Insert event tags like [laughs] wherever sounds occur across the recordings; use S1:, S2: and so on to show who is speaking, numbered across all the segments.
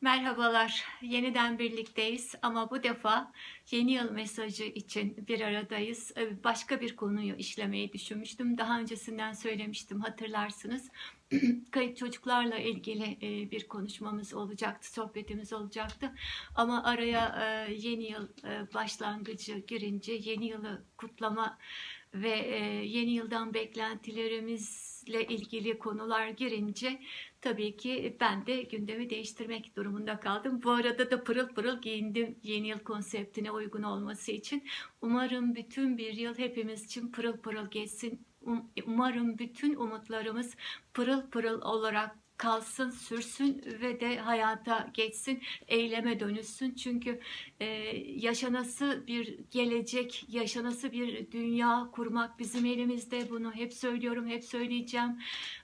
S1: Merhabalar, yeniden birlikteyiz ama bu defa yeni yıl mesajı için bir aradayız. Ee, Başka bir konuyu işlemeyi düşünmüştüm. Daha öncesinden söylemiştim hatırlarsınız. Kayıp çocuklarla ilgili e, bir konuşmamız olacaktı, sohbetimiz olacaktı. Ama araya e, yeni yıl e, başlangıcı girince yeni yılı kutlama ve yeni yıldan beklentilerimizle ilgili konular girince tabii ki ben de gündemi değiştirmek durumunda kaldım. Bu arada da pırıl pırıl giyindim yeni yıl konseptine uygun olması için. Umarım bütün bir yıl hepimiz için pırıl pırıl geçsin. Um- Umarım bütün umutlarımız pırıl pırıl olarak kalsın, sürsün ve de hayata geçsin, eyleme dönüşsün. Çünkü e, yaşanası bir gelecek, yaşanası bir dünya kurmak bizim elimizde. Bunu hep söylüyorum, hep söyleyeceğim.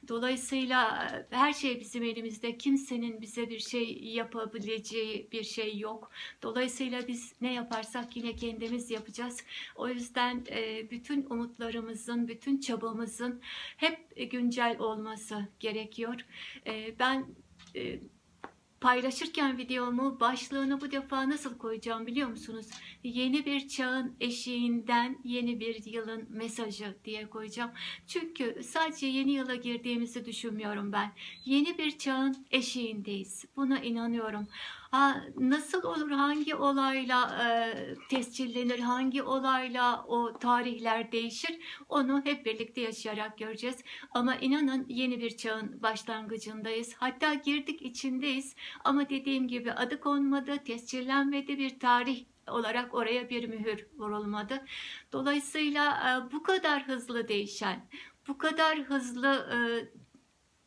S1: Dolayısıyla e, her şey bizim elimizde. Kimsenin bize bir şey yapabileceği bir şey yok. Dolayısıyla biz ne yaparsak yine kendimiz yapacağız. O yüzden e, bütün umutlarımızın, bütün çabamızın hep güncel olması gerekiyor. E, Ben e, paylaşırken videomu başlığını bu defa nasıl koyacağım biliyor musunuz? Yeni bir çağın eşiğinden yeni bir yılın mesajı diye koyacağım. Çünkü sadece yeni yıla girdiğimizi düşünmüyorum ben. Yeni bir çağın eşiğindeyiz. Buna inanıyorum. Nasıl olur, hangi olayla e, tescillenir, hangi olayla o tarihler değişir onu hep birlikte yaşayarak göreceğiz. Ama inanın yeni bir çağın başlangıcındayız. Hatta girdik içindeyiz ama dediğim gibi adı konmadı, tescillenmedi bir tarih olarak oraya bir mühür vurulmadı. Dolayısıyla e, bu kadar hızlı değişen, bu kadar hızlı e,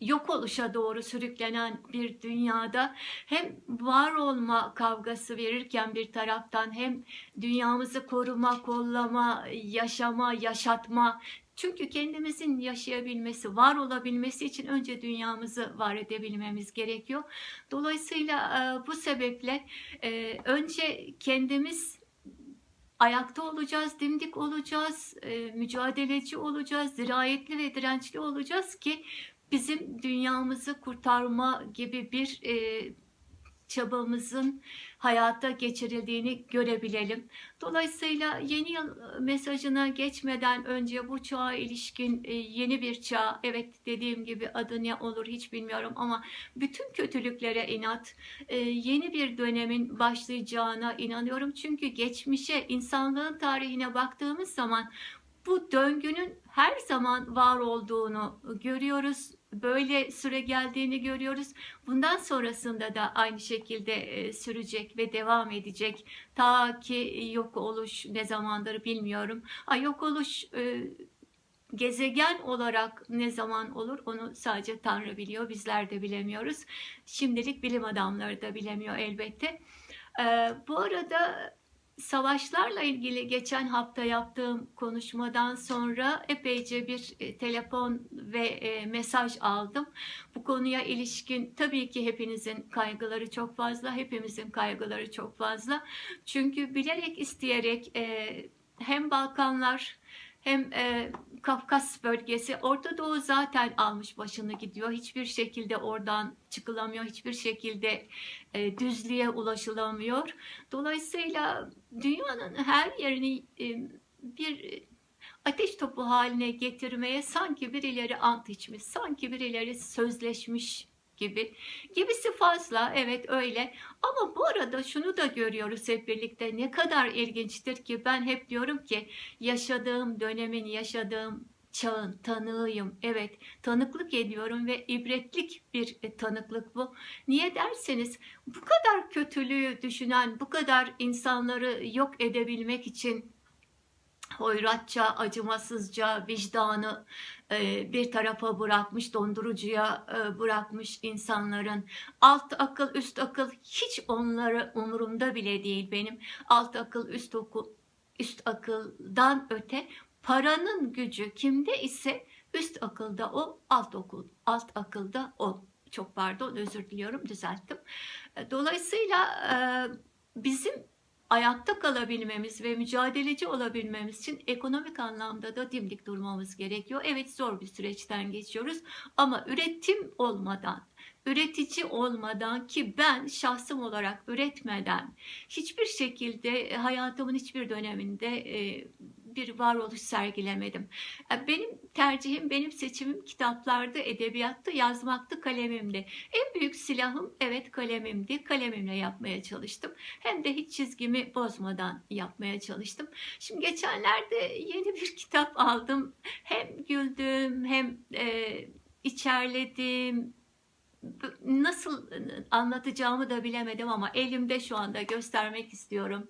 S1: yok oluşa doğru sürüklenen bir dünyada hem var olma kavgası verirken bir taraftan hem dünyamızı koruma, kollama, yaşama, yaşatma çünkü kendimizin yaşayabilmesi, var olabilmesi için önce dünyamızı var edebilmemiz gerekiyor. Dolayısıyla e, bu sebeple e, önce kendimiz ayakta olacağız, dimdik olacağız, e, mücadeleci olacağız, dirayetli ve dirençli olacağız ki bizim dünyamızı kurtarma gibi bir e, çabamızın hayata geçirildiğini görebilelim. Dolayısıyla yeni yıl mesajına geçmeden önce bu çağa ilişkin e, yeni bir çağ, evet dediğim gibi adı ne olur hiç bilmiyorum ama bütün kötülüklere inat, e, yeni bir dönemin başlayacağına inanıyorum. Çünkü geçmişe, insanlığın tarihine baktığımız zaman bu döngünün her zaman var olduğunu görüyoruz. Böyle süre geldiğini görüyoruz. Bundan sonrasında da aynı şekilde e, sürecek ve devam edecek. Ta ki yok oluş ne zamandır bilmiyorum. Ha, yok oluş e, gezegen olarak ne zaman olur onu sadece Tanrı biliyor. Bizler de bilemiyoruz. Şimdilik bilim adamları da bilemiyor elbette. E, bu arada savaşlarla ilgili geçen hafta yaptığım konuşmadan sonra epeyce bir e, telefon ve e, mesaj aldım. Bu konuya ilişkin tabii ki hepinizin kaygıları çok fazla, hepimizin kaygıları çok fazla. Çünkü bilerek isteyerek e, hem Balkanlar hem e, Kafkas bölgesi, Orta Doğu zaten almış başını gidiyor. Hiçbir şekilde oradan çıkılamıyor, hiçbir şekilde e, düzlüğe ulaşılamıyor. Dolayısıyla dünyanın her yerini e, bir ateş topu haline getirmeye sanki birileri ant içmiş, sanki birileri sözleşmiş gibi. Gibisi fazla, evet öyle. Ama bu arada şunu da görüyoruz hep birlikte. Ne kadar ilginçtir ki ben hep diyorum ki yaşadığım dönemin, yaşadığım çağın tanığıyım. Evet, tanıklık ediyorum ve ibretlik bir e, tanıklık bu. Niye derseniz bu kadar kötülüğü düşünen, bu kadar insanları yok edebilmek için hoyratça, acımasızca vicdanı e, bir tarafa bırakmış, dondurucuya e, bırakmış insanların alt akıl, üst akıl hiç onları umurumda bile değil benim. Alt akıl, üst akıl, üst akıldan öte paranın gücü kimde ise üst akılda o, alt akıl, alt akılda o. Çok pardon, özür diliyorum, düzelttim. E, Dolayısıyla e, bizim ayakta kalabilmemiz ve mücadeleci olabilmemiz için ekonomik anlamda da dimdik durmamız gerekiyor. Evet zor bir süreçten geçiyoruz ama üretim olmadan, üretici olmadan ki ben şahsım olarak üretmeden hiçbir şekilde e, hayatımın hiçbir döneminde e, bir varoluş sergilemedim. E, Benim tercihim, benim seçimim kitaplarda, edebiyatta, yazmaktı, kalemimdi. En büyük silahım evet kalemimdi. Kalemimle yapmaya çalıştım. Hem de hiç çizgimi bozmadan yapmaya çalıştım. Şimdi geçenlerde yeni bir [laughs] kitap aldım. Hem güldüm hem e, içerledim. Nasıl anlatacağımı da bilemedim ama elimde şu anda göstermek istiyorum.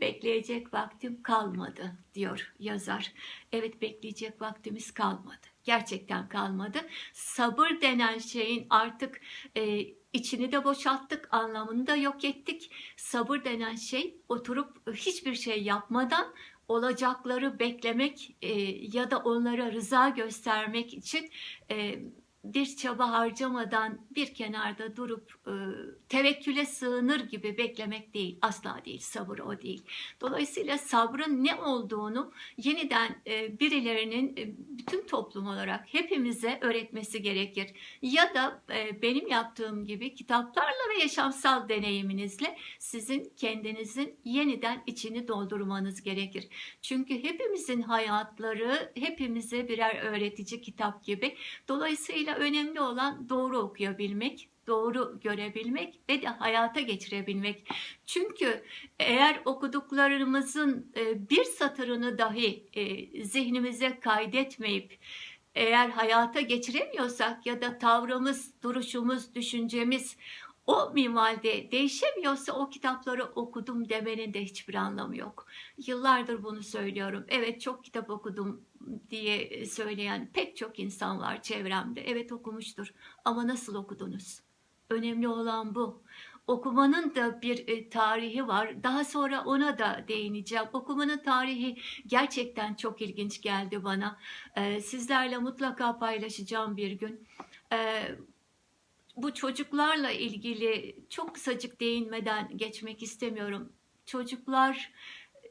S1: Bekleyecek vaktim kalmadı diyor yazar. Evet bekleyecek vaktimiz kalmadı. Gerçekten kalmadı. Sabır denen şeyin artık e, içini de boşalttık, anlamını da yok ettik. Sabır denen şey oturup hiçbir şey yapmadan olacakları beklemek e, ya da onlara rıza göstermek için e, bir çaba harcamadan bir kenarda durup e, tevekküle sığınır gibi beklemek değil. Asla değil. Sabır o değil. Dolayısıyla sabrın ne olduğunu yeniden e, birilerinin e, bütün toplum olarak hepimize öğretmesi gerekir. Ya da e, benim yaptığım gibi kitaplarla ve yaşamsal deneyiminizle sizin kendinizin yeniden içini doldurmanız gerekir. Çünkü hepimizin hayatları hepimize birer öğretici kitap gibi. Dolayısıyla önemli olan doğru okuyabilmek, doğru görebilmek ve de hayata geçirebilmek. Çünkü eğer okuduklarımızın e, bir satırını dahi e, zihnimize kaydetmeyip eğer hayata geçiremiyorsak ya da tavrımız, duruşumuz, düşüncemiz o minvalde değişemiyorsa o kitapları okudum demenin de hiçbir anlamı yok. Yıllardır bunu söylüyorum. Evet çok kitap okudum diye söyleyen pek çok insan var çevremde. Evet okumuştur ama nasıl okudunuz? Önemli olan bu. Okumanın da bir e, tarihi var. Daha sonra ona da değineceğim. Okumanın tarihi gerçekten çok ilginç geldi bana. E, sizlerle mutlaka paylaşacağım bir gün. Bu çocuklarla ilgili çok kısacık değinmeden geçmek istemiyorum. Çocuklar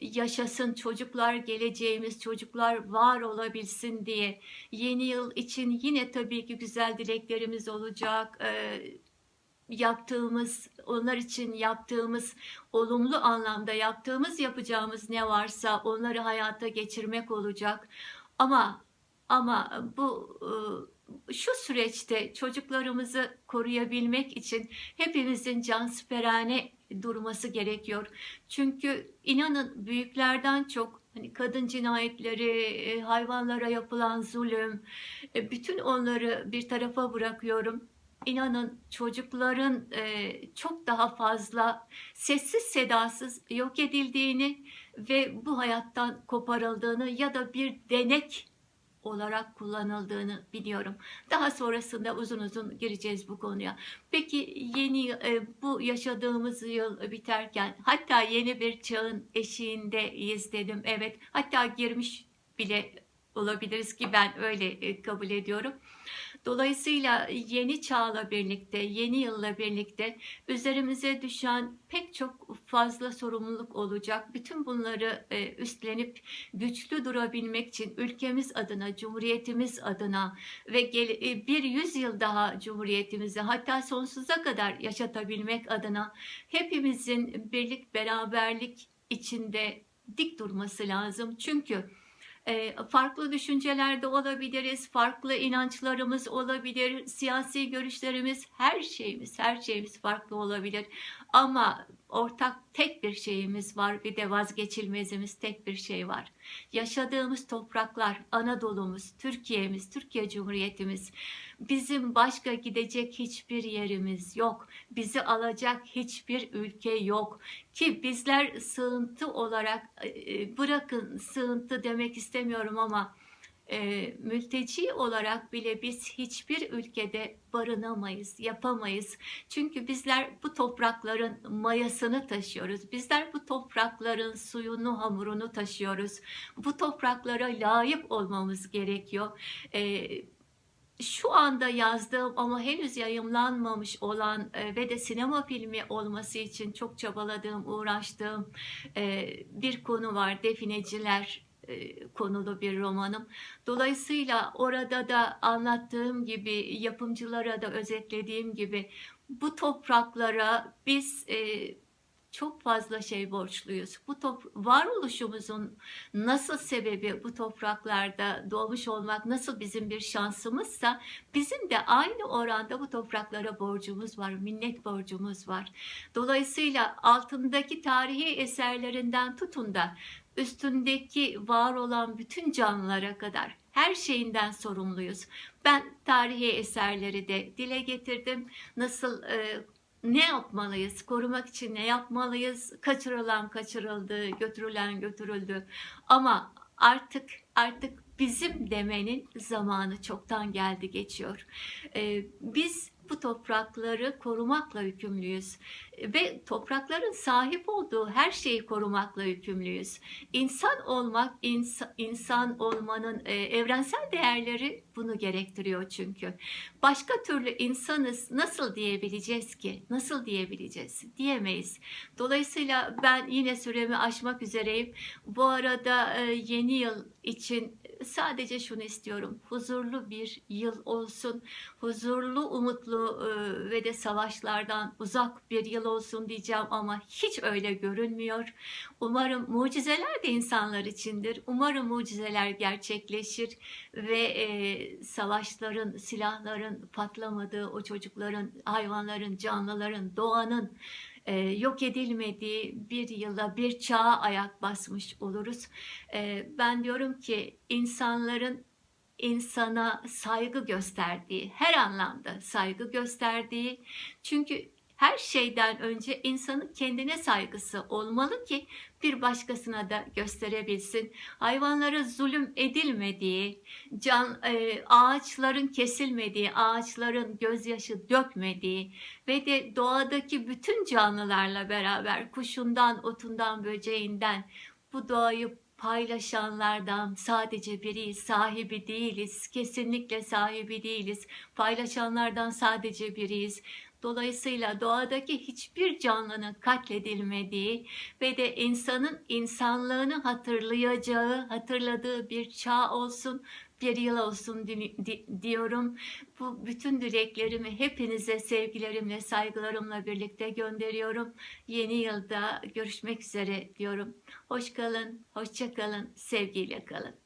S1: yaşasın, çocuklar geleceğimiz, çocuklar var olabilsin diye yeni yıl için yine tabii ki güzel dileklerimiz olacak. Ee, yaptığımız, onlar için yaptığımız, olumlu anlamda yaptığımız, yapacağımız ne varsa onları hayata geçirmek olacak. Ama ama bu e, şu süreçte çocuklarımızı koruyabilmek için hepimizin cansiperane durması gerekiyor. Çünkü inanın büyüklerden çok hani kadın cinayetleri, e, hayvanlara yapılan zulüm, e, bütün onları bir tarafa bırakıyorum. İnanın çocukların e, çok daha fazla sessiz sedasız yok edildiğini ve bu hayattan koparıldığını ya da bir denek olarak kullanıldığını biliyorum. Daha sonrasında uzun uzun gireceğiz bu konuya. Peki yeni e, bu yaşadığımız yıl biterken hatta yeni bir çağın eşiğindeyiz dedim. Evet hatta girmiş bile olabiliriz ki ben öyle e, kabul ediyorum. Dolayısıyla yeni çağla birlikte, yeni yılla birlikte üzerimize düşen pek çok fazla sorumluluk olacak. Bütün bunları e, üstlenip güçlü durabilmek için ülkemiz adına, cumhuriyetimiz adına ve e, bir yüzyıl daha cumhuriyetimizi hatta sonsuza kadar yaşatabilmek adına hepimizin birlik beraberlik içinde dik durması lazım. Çünkü farklı düşüncelerde olabiliriz, farklı inançlarımız olabilir, siyasi görüşlerimiz, her şeyimiz, her şeyimiz farklı olabilir. Ama ortak tek bir şeyimiz var, bir de vazgeçilmezimiz tek bir şey var. Yaşadığımız topraklar, Anadolu'muz, Türkiye'miz, Türkiye Cumhuriyetimiz, bizim başka gidecek hiçbir yerimiz yok. Bizi alacak hiçbir ülke yok. Ki bizler sığıntı olarak, e, bırakın sığıntı demek istemiyorum ama e, mülteci olarak bile biz hiçbir ülkede barınamayız, yapamayız. Çünkü bizler bu toprakların mayasını taşıyoruz. Bizler bu toprakların suyunu, hamurunu taşıyoruz. Bu topraklara layık olmamız gerekiyor. E, şu anda yazdığım ama henüz yayımlanmamış olan e, ve de sinema filmi olması için çok çabaladığım, uğraştığım e, bir konu var. Defineciler konulu bir romanım. Dolayısıyla orada da anlattığım gibi, yapımcılara da özetlediğim gibi bu topraklara biz e, çok fazla şey borçluyuz. Bu top, varoluşumuzun nasıl sebebi bu topraklarda doğmuş olmak nasıl bizim bir şansımızsa bizim de aynı oranda bu topraklara borcumuz var, minnet borcumuz var. Dolayısıyla altındaki tarihi eserlerinden tutun da üstündeki var olan bütün canlılara kadar her şeyinden sorumluyuz. Ben tarihi eserleri de dile getirdim. Nasıl e, ne yapmalıyız? Korumak için ne yapmalıyız? Kaçırılan kaçırıldı, götürülen götürüldü. Ama artık artık bizim demenin zamanı çoktan geldi geçiyor. Ee, biz bu toprakları korumakla yükümlüyüz ve toprakların sahip olduğu her şeyi korumakla yükümlüyüz. İnsan olmak, ins insan olmanın e, evrensel değerleri bunu gerektiriyor çünkü. Başka türlü insanız nasıl diyebileceğiz ki? Nasıl diyebileceğiz? Diyemeyiz. Dolayısıyla ben yine süremi aşmak üzereyim. Bu arada e, yeni yıl için sadece şunu istiyorum. Huzurlu bir yıl olsun. Huzurlu, umutlu e, ve de savaşlardan uzak bir yıl olsun diyeceğim ama hiç öyle görünmüyor. Umarım mucizeler de insanlar içindir. Umarım mucizeler gerçekleşir ve e, savaşların, silahların patlamadığı, o çocukların, hayvanların, canlıların, doğanın e, yok edilmediği bir yıla, bir çağa ayak basmış oluruz. E, ben diyorum ki insanların insana saygı gösterdiği, her anlamda saygı gösterdiği, çünkü her şeyden önce insanın kendine saygısı olmalı ki bir başkasına da gösterebilsin. Hayvanlara zulüm edilmediği, can, e, ağaçların kesilmediği, ağaçların gözyaşı dökmediği ve de doğadaki bütün canlılarla beraber kuşundan, otundan, böceğinden bu doğayı paylaşanlardan sadece biriyiz, sahibi değiliz, kesinlikle sahibi değiliz, paylaşanlardan sadece biriyiz. Dolayısıyla doğadaki hiçbir canlının katledilmediği ve de insanın insanlığını hatırlayacağı, hatırladığı bir çağ olsun, bir yıl olsun diyorum. Bu bütün dileklerimi hepinize sevgilerimle, saygılarımla birlikte gönderiyorum. Yeni yılda görüşmek üzere diyorum. Hoş kalın, hoşça kalın, sevgiyle kalın.